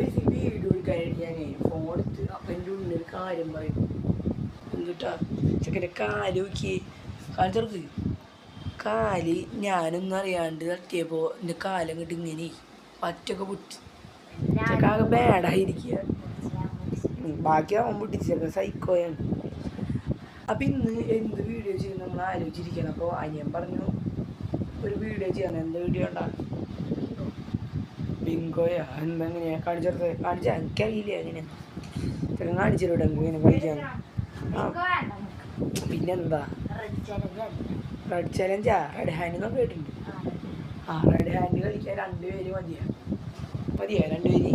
ഈ വീഡിയോ എടുക്കാനായിട്ട് ഞാനേ ഫോൺ എടുത്ത് അപ്പൊ എന്റെ ഉള്ളിൽ ഒരു കാര്യം പറയും. എന്തുട്ടാ ചെക്കന്റെ കാൽ നോക്കി. കാൽ കാൽ ഞാനൊന്നും അറിയാണ്ട് തട്ടിയപ്പോൾ എന്റെ കിട്ടി ഇങ്ങനെ പറ്റൊക്കെ പൊട്ടി. ചെക്കാകെ ബാഡായിരിക്കുക ബാക്കി അവൻ പൊട്ടിച്ച് ചെക്കൻ സൈക്കോയാണ് അപ്പം ഇന്ന് എന്ത് വീഡിയോ ചെയ്യും നമ്മൾ ആലോചിച്ചിരിക്കണം? അപ്പോൾ അനിയൻ പറഞ്ഞു ഒരു വീഡിയോ ചെയ്യണം എന്ത് വീഡിയോ ഉണ്ടാ ബിങ്കോയാ എങ്ങനെയാ കാണിച്ചെടുത്ത് കാണിച്ച എനിക്കറിയില്ല എങ്ങനെയാ ചെക്കൻ കാണിച്ചിലൂടെ ആ പിന്നെന്താ? റെഡ് ചലഞ്ചാ റെഡ് ഹാൻഡ് എന്നൊക്കെ കേട്ടിട്ടുണ്ട്. ആ റെഡ് ഹാൻഡ് കളിക്കാൻ രണ്ടുപേര് മതിയാ. മതിയാ രണ്ടുപേര്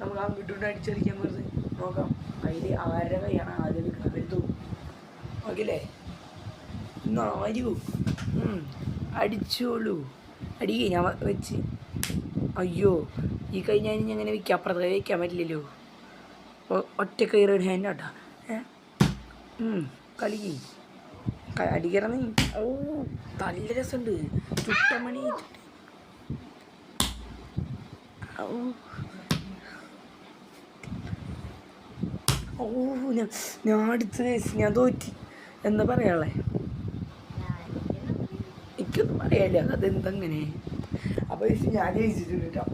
നമുക്ക് അങ്ങോട്ടും അടിച്ചടിക്കാൻ വെറുതെ നോക്കാം. അതിൽ ആരുടെ കൈയാണ് ആദ്യം എടുക്കുന്നത്? ഉം. അടിച്ചോളൂ. അടി ഞാൻ വെച്ച്. അയ്യോ ഈ കൈ ഞാൻ ഇനി അങ്ങനെ അപ്പുറത്ത് അപ്പുറത്തെ കൈ വെക്കാൻ പറ്റില്ലല്ലോ. ഒറ്റ കയറി ഒരു ഹാൻഡ് ആട്ടാ. കളി. അടിക്കറന്ന് ഓ നല്ല രസമുണ്ട്. ചുട്ടമണി. ഔ. ഓ ഞാൻ ഞാൻ അടുത്ത ഞാൻ തോറ്റി. എന്താ പറയാളെ എനിക്കൊന്നും അറിയാല്ല. അതെന്തങ്ങനെ? അപ്പൊ ചേച്ചി ഞാൻ ജയിച്ചിട്ടുണ്ട് കേട്ടോ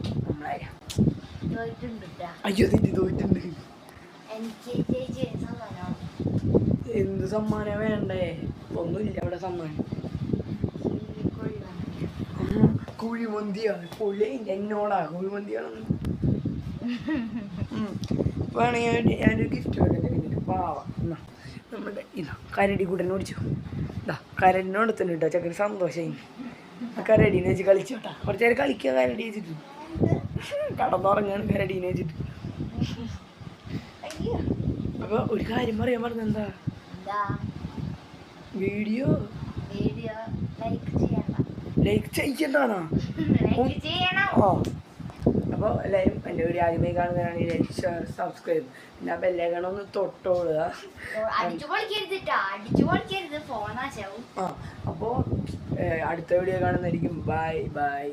അയ്യോ തെറ്റി തോറ്റുണ്ട് എന്ത് സമ്മാനം വേണ്ടേ? ഒന്നുമില്ല അവിടെ സമ്മാനം. കുഴിമന്തിയാണ്. പുള്ളി എന്നോടാ കുഴിമന്തിയാണെന്ന്. വേണമെങ്കിൽ ഞാനൊരു ഗിഫ്റ്റ് വേണ്ടിട്ട് പാവ. എന്നാ നമ്മുടെ ഇതാ കരടി കൂടെ ഓടിച്ചു. ഇതാ കരടിനോട് തന്നെ കേട്ടോ. ചക്കര സന്തോഷമായി. ആ കരടീനെ വെച്ച് കളിച്ചോട്ടാ കുറച്ച് നേരം കളിക്കുക കരടി വെച്ചിട്ട്. കടന്നുറങ്ങാണ് കരടീനെ വെച്ചിട്ട്. അപ്പോൾ ഒരു കാര്യം പറയാൻ പറഞ്ഞ എന്താ? വീഡിയോ. ലൈക്ക് ചെയ്യണം. ലൈക്ക് ചെയ്യണ്ടാണോ? ആ. അപ്പോൾ എല്ലാവരും എന്റെ വീഡിയോ ആദ്യമായി കാണുന്നവരാണ് ലൈക്ക് സബ്സ്ക്രൈബ് പിന്നെ ആ ബെല്ലേക്കണം ഒന്ന് തൊട്ടോളുക. ആ അപ്പോൾ അടുത്ത വീഡിയോ കാണുന്നതായിരിക്കും. Bye bye